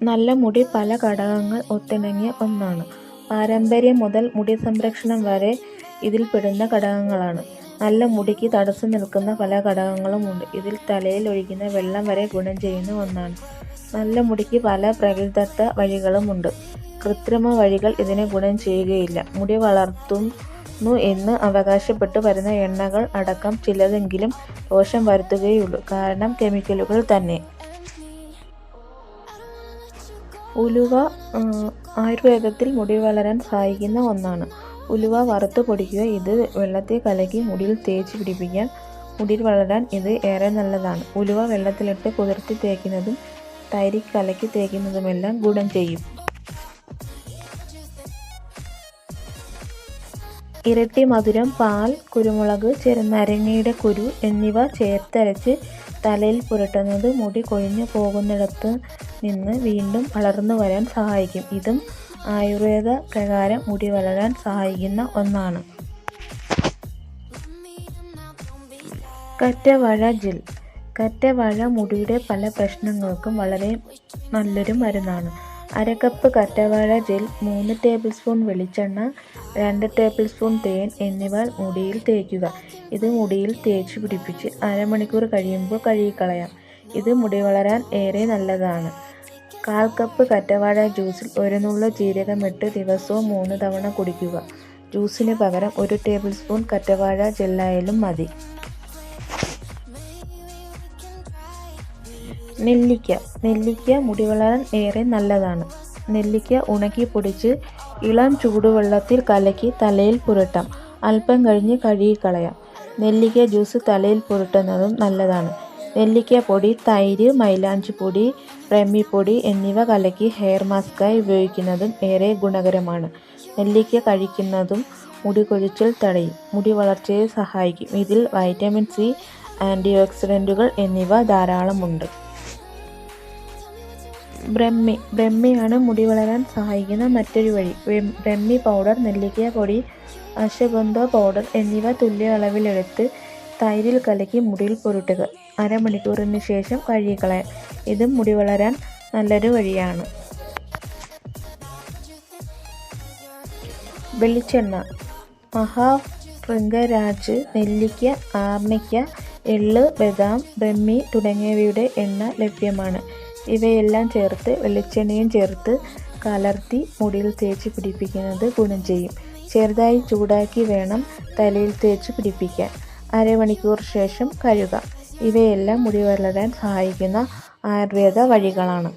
നല്ല മുടി പല ഘടകങ്ങൾ ഒത്തിണങ്ങിയ ഒന്നാണ്. പാരമ്പര്യം മുതൽ മുടി സംരക്ഷണം വരെ ഇതിൽ പെടുന്ന ഘടകങ്ങളാണ്. നല്ല മുടിക്ക് തടസ്സം നിൽക്കുന്ന പല ഘടകങ്ങളും ഉണ്ട്. ഇതിൽ തലയിൽ ഒഴിക്കുന്ന വെള്ളം വരെ ഗുണം ചെയ്യുന്ന ഒന്നാണ്. നല്ല മുടിക്ക് പല പ്രകൃതിദത്ത വഴികളുമുണ്ട് കൃത്രിമ വഴികൾ ഇതിനെ ഗുണം ചെയ്യുകയില്ല. മുടി വളർത്തുന്നു എന്ന് അവകാശപ്പെട്ടു വരുന്ന എണ്ണകൾ അടക്കം ചിലതെങ്കിലും ദോഷം വരുത്തുകയുള്ളൂ കാരണം കെമിക്കലുകൾ തന്നെ. ഉലുവ ആയുർവേദത്തിൽ മുടി വളരാൻ സഹായിക്കുന്ന ഒന്നാണ്. ഉലുവ വറുത്ത് പൊടിക്കുക. ഇത് വെള്ളത്തിൽ കലക്കി മുടിയിൽ തേച്ച് പിടിപ്പിക്കാൻ മുടി വളരാൻ ഇത് ഏറെ നല്ലതാണ്. ഉലുവ വെള്ളത്തിലിട്ട് കുതിർത്തി തേക്കുന്നതും തൈരി കലക്കി തേക്കുന്നതുമെല്ലാം ഗുണം ചെയ്യും. ഇരട്ടി മധുരം, പാൽ, കുരുമുളക്, ചെറുനാരങ്ങയുടെ കുരു എന്നിവ ചേർത്തരച്ച് തലയിൽ പുരട്ടുന്നത് മുടി കൊഴിഞ്ഞു പോകുന്നിടത്ത് നിന്ന് വീണ്ടും വളർന്നു വരാൻ സഹായിക്കും. ഇതും ആയുർവേദ പ്രകാരം മുടി വളരാൻ സഹായിക്കുന്ന ഒന്നാണ്. കറ്റവാഴ ജെൽ. കറ്റവാഴ മുടിയുടെ പല പ്രശ്നങ്ങൾക്കും വളരെ നല്ലൊരു മരുന്നാണ്. അര കപ്പ് കറ്റവാഴ ജെൽ, മൂന്ന് ടേബിൾ സ്പൂൺ വെളിച്ചെണ്ണ, രണ്ട് ടേബിൾ സ്പൂൺ തേൻ എന്നിവ മുടിയിൽ തേക്കുക. ഇത് മുടിയിൽ തേച്ച് പിടിപ്പിച്ച് അരമണിക്കൂർ കഴിയുമ്പോൾ കഴുകിക്കളയാം. ഇത് മുടി വളരാൻ ഏറെ നല്ലതാണ്. കാൽ കപ്പ് കറ്റവാഴ ജ്യൂസിൽ ഒരു നുള്ള ജീരകമിട്ട് ദിവസവും മൂന്ന് തവണ കുടിക്കുക. ജ്യൂസിന് പകരം ഒരു ടേബിൾ സ്പൂൺ കറ്റവാഴ ജെല്ലായാലും മതി. നെല്ലിക്ക. നെല്ലിക്ക മുടി വളരാൻ ഏറെ നല്ലതാണ്. നെല്ലിക്ക ഉണക്കി പൊടിച്ച് ഇളം ചൂടുവെള്ളത്തിൽ കലക്കി തലയിൽ പുരട്ടാം. അല്പം കഴിഞ്ഞ് കഴുകിക്കളയാം. നെല്ലിക്ക ജ്യൂസ് തലയിൽ പുരട്ടുന്നതും നല്ലതാണ്. നെല്ലിക്ക പൊടി തൈര്, മൈലാഞ്ചി മൈലാഞ്ചിപ്പൊടി, പ്രമ്മിപ്പൊടി എന്നിവ കലക്കി ഹെയർ മാസ്കായി ഉപയോഗിക്കുന്നതും ഏറെ ഗുണകരമാണ്. നെല്ലിക്ക കഴിക്കുന്നതും മുടി കൊഴിച്ചിൽ തടയും. മുടി വളർച്ചയെ സഹായിക്കും. ഇതിൽ വൈറ്റമിൻ സി, ആന്റി ഓക്സിഡന്റുകൾ എന്നിവ ധാരാളമുണ്ട്. ബ്രഹ്മി. ബ്രഹ്മിയാണ് മുടി വളരാൻ സഹായിക്കുന്ന മറ്റൊരു വഴി. ബ്രഹ്മി പൗഡർ, നെല്ലിക്ക പൊടി, അശ്വഗന്ധ പൗഡർ എന്നിവ തുല്യ അളവിലെടുത്ത് തൈരിൽ കലക്കി മുടിയിൽ പുരട്ടുക. അരമണിക്കൂറിന് ശേഷം കഴുകിക്കളയാം. ഇതും മുടി വളരാൻ നല്ലൊരു വഴിയാണ്. വെളിച്ചെണ്ണ. മഹാഭൃംഗരാജ്, നെല്ലിക്ക, ആർണിക്ക, എള്ള്, ബദാം, ബ്രഹ്മി തുടങ്ങിയവയുടെ എണ്ണ ലഭ്യമാണ്. ഇവയെല്ലാം ചേർത്ത് വെളിച്ചെണ്ണയും ചേർത്ത് കലർത്തി മുടിയിൽ തേച്ച് പിടിപ്പിക്കുന്നത് ഗുണം ചെയ്യും. ചെറുതായി ചൂടാക്കി വേണം തലയിൽ തേച്ച് പിടിപ്പിക്കാൻ. അരമണിക്കൂർ ശേഷം കഴുകാം. ഇവയെല്ലാം മുടി വളരാൻ സഹായിക്കുന്ന ആയുർവേദ വഴികളാണ്.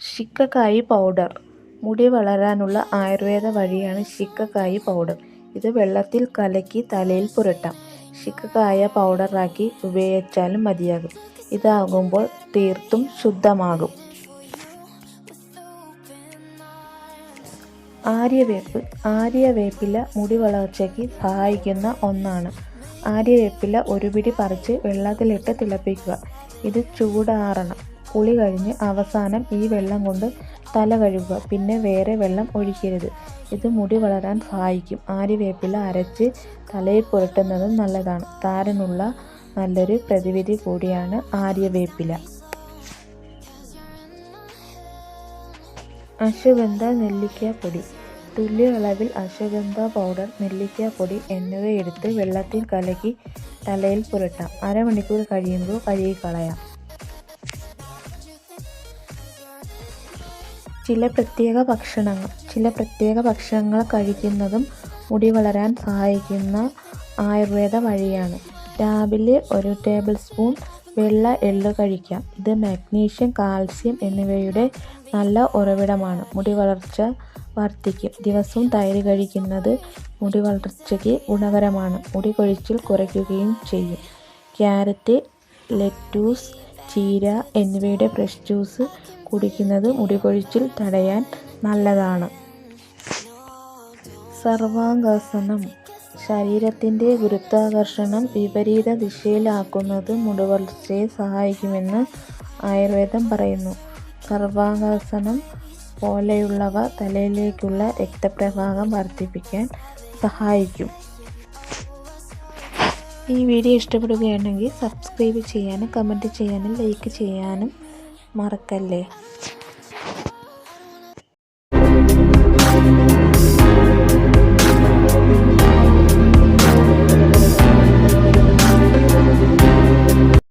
ശിക്കക്കായി പൗഡർ. മുടി വളരാനുള്ള ആയുർവേദ വഴിയാണ് ശിക്കക്കായി പൗഡർ. ഇത് വെള്ളത്തിൽ കലക്കി തലയിൽ പുരട്ടാം. ശിക്കക്കായ പൗഡറാക്കി ഉപയോഗിച്ചാലും മതിയാകും. ഇതാകുമ്പോൾ തീർത്തും ശുദ്ധമാകും. ആര്യവേപ്പ്. ആര്യവേപ്പില മുടി വളർച്ചയ്ക്ക് സഹായിക്കുന്ന ഒന്നാണ്. ആര്യവേപ്പില ഒരു പിടി പറിച്ച് വെള്ളത്തിലിട്ട് തിളപ്പിക്കുക. ഇത് ചൂടാറണം. കുളി കഴിഞ്ഞ് അവസാനം ഈ വെള്ളം കൊണ്ട് തല കഴുകുക. പിന്നെ വേറെ വെള്ളം ഒഴിക്കരുത്. ഇത് മുടി വളരാൻ സഹായിക്കും. ആര്യവേപ്പില അരച്ച് തലയിൽ പുരട്ടുന്നതും നല്ലതാണ്. താരനുള്ള നല്ലൊരു പ്രതിവിധി കൂടിയാണ് ആര്യവേപ്പില. അശ്വഗന്ധ നെല്ലിക്ക പൊടി. തുല്യ അളവിൽ അശ്വഗന്ധ പൗഡർ, നെല്ലിക്ക പൊടി എന്നിവയെടുത്ത് വെള്ളത്തിൽ കലക്കി തലയിൽ പുരട്ടാം. അരമണിക്കൂർ കഴിയുമ്പോൾ കഴുകിക്കളയാം. ചില പ്രത്യേക ഭക്ഷണങ്ങൾ. ചില പ്രത്യേക ഭക്ഷണങ്ങൾ കഴിക്കുന്നതും മുടി വളരാൻ സഹായിക്കുന്ന ആയുർവേദ വഴിയാണ്. രാവിലെ ഒരു ടേബിൾ സ്പൂൺ വെള്ള എള്ള് കഴിക്കാം. ഇത് മാഗ്നീഷ്യം കാൽസ്യം എന്നിവയുടെ നല്ല ഉറവിടമാണ്. മുടി വളർച്ച വർദ്ധിക്കും ദിവസവും തൈര് കഴിക്കുന്നത് മുടി വളർച്ചയ്ക്ക് ഗുണകരമാണ്. മുടി കൊഴിച്ചിൽ കുറയ്ക്കുകയും ചെയ്യും. ക്യാരറ്റ്, ലെറ്റൂസ്, ചീര എന്നിവയുടെ ഫ്രഷ് ജ്യൂസ് കുടിക്കുന്നത് മുടി കൊഴിച്ചിൽ തടയാൻ നല്ലതാണ്. സർവാംഗാസനം. ശരീരത്തിന്റെ ഗുരുത്വാകർഷണം വിപരീത ദിശയിലാക്കുന്നത് മുടിവളർച്ചയെ സഹായിക്കുമെന്ന് ആയുർവേദം പറയുന്നു. സർവാംഗാസനം പോലെയുള്ളവ തലയിലേക്കുള്ള രക്തപ്രവാഹം വർദ്ധിപ്പിക്കാൻ സഹായിക്കും. ഈ വീഡിയോ ഇഷ്ടപ്പെടുകയാണെങ്കിൽ സബ്സ്ക്രൈബ് ചെയ്യാനും കമന്റ് ചെയ്യാനും ലൈക്ക് ചെയ്യാനും മറക്കല്ലേ